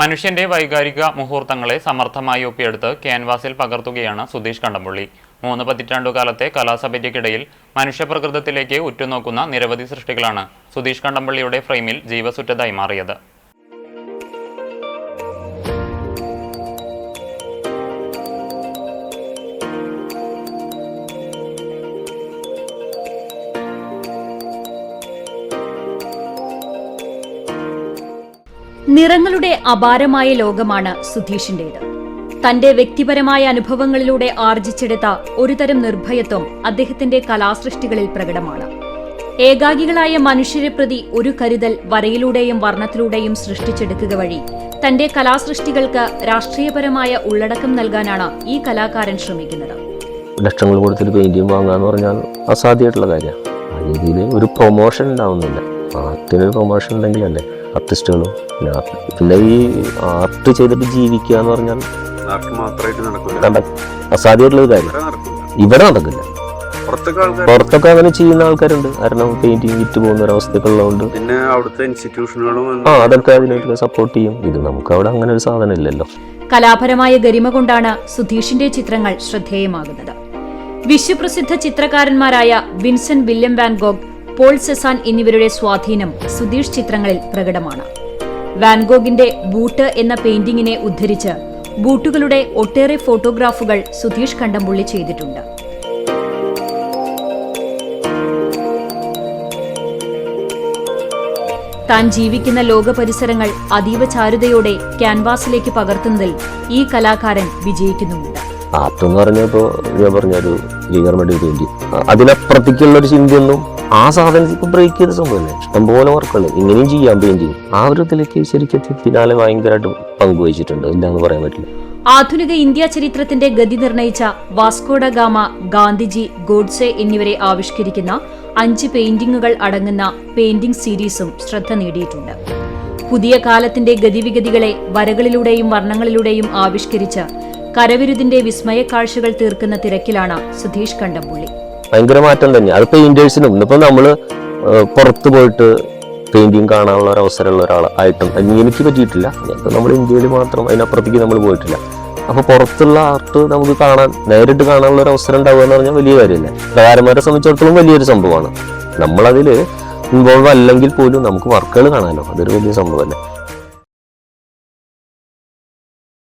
മനുഷ്യന്റെ വൈകാരിക മുഹൂർത്തങ്ങളെ സമർത്ഥമായി ഒപ്പിയെടുത്ത് ക്യാൻവാസിൽ പകർത്തുകയാണ് സുധീഷ് കണ്ടമ്പുള്ളി മൂന്ന് പതിറ്റാണ്ടുകാലത്തെ കലാസഭയ്ക്കിടയിൽ മനുഷ്യപ്രകൃതത്തിലേക്ക് ഉറ്റുനോക്കുന്ന നിരവധി സൃഷ്ടികളാണ് സുധീഷ് കണ്ടമ്പള്ളിയുടെ ഫ്രെയിമിൽ ജീവസുറ്റതായി മാറിയത്. നിറങ്ങളുടെ അപാരമായ ലോകമാണ് സുധീഷിന്റേത്. തന്റെ വ്യക്തിപരമായ അനുഭവങ്ങളിലൂടെ ആർജിച്ചെടുത്ത ഒരുതരം നിർഭയത്വം അദ്ദേഹത്തിന്റെ കലാസൃഷ്ടികളിൽ പ്രകടമാണ്. ഏകാഗികളായ മനുഷ്യരെ പ്രതി ഒരു കരുതൽ വരയിലൂടെയും വർണത്തിലൂടെയും സൃഷ്ടിച്ചെടുക്കുക വഴി തന്റെ കലാസൃഷ്ടികൾക്ക് രാഷ്ട്രീയപരമായ ഉള്ളടക്കം നൽകാനാണ് ഈ കലാകാരൻ ശ്രമിക്കുന്നത്. ലക്ഷങ്ങൾ കൊടുത്തിട്ട് പെയിന്റിംഗ് വാങ്ങാന്ന് പറഞ്ഞാൽ അസാധ്യമായിട്ടുള്ള കാര്യമാണ്. ആ രീതിയിൽ ഒരു പ്രൊമോഷൻ ഉണ്ടാവുന്നില്ല. ആർട്ടിനൊരു പ്രൊമോഷൻ ഉണ്ടെങ്കിലല്ലേ ആർട്ടിസ്റ്റുകളും പിന്നെ പിന്നെ ഈ ആർട്ട് ചെയ്തിട്ട് ജീവിക്കുക എന്ന് പറഞ്ഞാൽ അസാധ്യമായിട്ടുള്ളൊരു കാര്യം. ഇവിടെ നടക്കില്ല നടക്കില്ല. പുറത്തൊക്കെ പുറത്തൊക്കെ അങ്ങനെ ചെയ്യുന്ന ആൾക്കാരുണ്ട്. കാരണം പെയിന്റിങ് വിറ്റ് പോകുന്ന ഒരവസ്ഥയൊക്കെ ഉള്ളതുകൊണ്ട്. പിന്നെ അവിടുത്തെ ഇൻസ്റ്റിറ്റ്യൂഷനുകളും ആ അതൊക്കെ അതിനായിട്ട് സപ്പോർട്ട് ചെയ്യും. ഇത് നമുക്ക് അവിടെ അങ്ങനെ ഒരു സാധനം ഇല്ലല്ലോ. കലാപരമായ ഗരിമ കൊണ്ടാണ് സുധീഷിന്റെ ചിത്രങ്ങൾ ശ്രദ്ധേയമാകുന്നത്. വിശ്വപ്രസിദ്ധ ചിത്രകാരന്മാരായ Vincent William Van Gogh Paul Cezanne എന്നിവരുടെ സ്വാധീനം സുധീഷ് ചിത്രങ്ങളിൽ പ്രകടമാണ്. വാൻഗോഗിന്റെ ബൂട്ട് എന്ന പെയിന്റിങ്ങിനെ ഉദ്ധരിച്ച് ബൂട്ടുകളുടെ ഒട്ടേറെ ഫോട്ടോഗ്രാഫുകൾ സുധീഷ് കണ്ടംപുള്ളി ചെയ്തിട്ടുണ്ട്. താൻ ജീവിക്കുന്ന ലോക പരിസരങ്ങൾ അതീവ ചാരുതയോടെ ക്യാൻവാസിലേക്ക് പകർത്തുന്നതിൽ ഈ കലാകാരൻ വിജയിക്കുന്നുമുണ്ട്. ആർട്ട് എന്ന് പറഞ്ഞപ്പോൾ ഞാൻ പറഞ്ഞ ഒരു ലീഗർ മെഡി ട്വന്റി അതിനപ്പുറത്തേക്കുള്ള ഒരു ചിന്തയൊന്നും ആ സാധനത്തിൽ ബ്രേക്ക് ചെയ്ത സംഭവമല്ലേ? ഇഷ്ടംപോലെ വർക്കുണ്ട് ഇങ്ങനെയും ചെയ്യാം പെയിന്റിങ് ആ ഒരു ഇതിലേക്ക് ശരിക്കും ഫിനാലെ ഭയങ്കരമായിട്ട് പങ്കുവഹിച്ചിട്ടുണ്ട്. ഇല്ലാന്ന് പറയാൻ പറ്റില്ല. ആധുനിക ഇന്ത്യ ചരിത്രത്തിന്റെ ഗതി നിർണയിച്ച Vasco da Gama Gandhiji Godse എന്നിവരെ ആവിഷ്കരിക്കുന്ന അഞ്ച് പെയിന്റിങ്ങുകൾ അടങ്ങുന്ന പെയിന്റിംഗ് സീരീസും ശ്രദ്ധ നേടിയിട്ടുണ്ട്. പുതിയ കാലത്തിന്റെ ഗതിവിഗതികളെ വരകളിലൂടെയും വർണങ്ങളിലൂടെയും ആവിഷ്കരിച്ച് കരവിരുതിന്റെ വിസ്മയ കാഴ്ചകൾ തീർക്കുന്ന തിരക്കിലാണ് സുധീഷ് കണ്ടംപുള്ളി. ഭയങ്കര മാറ്റം തന്നെ. അത് പെയിന്റേഴ്സിനും ഇന്നിപ്പോ നമ്മൾ പുറത്തു പോയിട്ട് പെയിന്റിങ് കാണാനുള്ള ഒരു അവസരമുള്ള ഒരാളായിട്ടും എനിക്ക് പറ്റിയിട്ടില്ല. നമ്മൾ ഇന്ത്യയിൽ മാത്രം അതിനപ്പുറത്തേക്ക് നമ്മൾ പോയിട്ടില്ല. അപ്പോൾ പുറത്തുള്ള ആർട്ട് നമുക്ക് കാണാൻ നേരിട്ട് കാണാനുള്ള ഒരു അവസരം ഉണ്ടാവുക എന്ന് പറഞ്ഞാൽ വലിയ കാര്യമല്ല? കലാകാരന്മാരെ സംബന്ധിച്ചിടത്തോളം വലിയൊരു സംഭവമാണ്. നമ്മളതിൽ ഇൻവോൾവ് അല്ലെങ്കിൽ പോലും നമുക്ക് വർക്കുകൾ കാണാമല്ലോ അതൊരു വലിയ സംഭവമല്ലേ?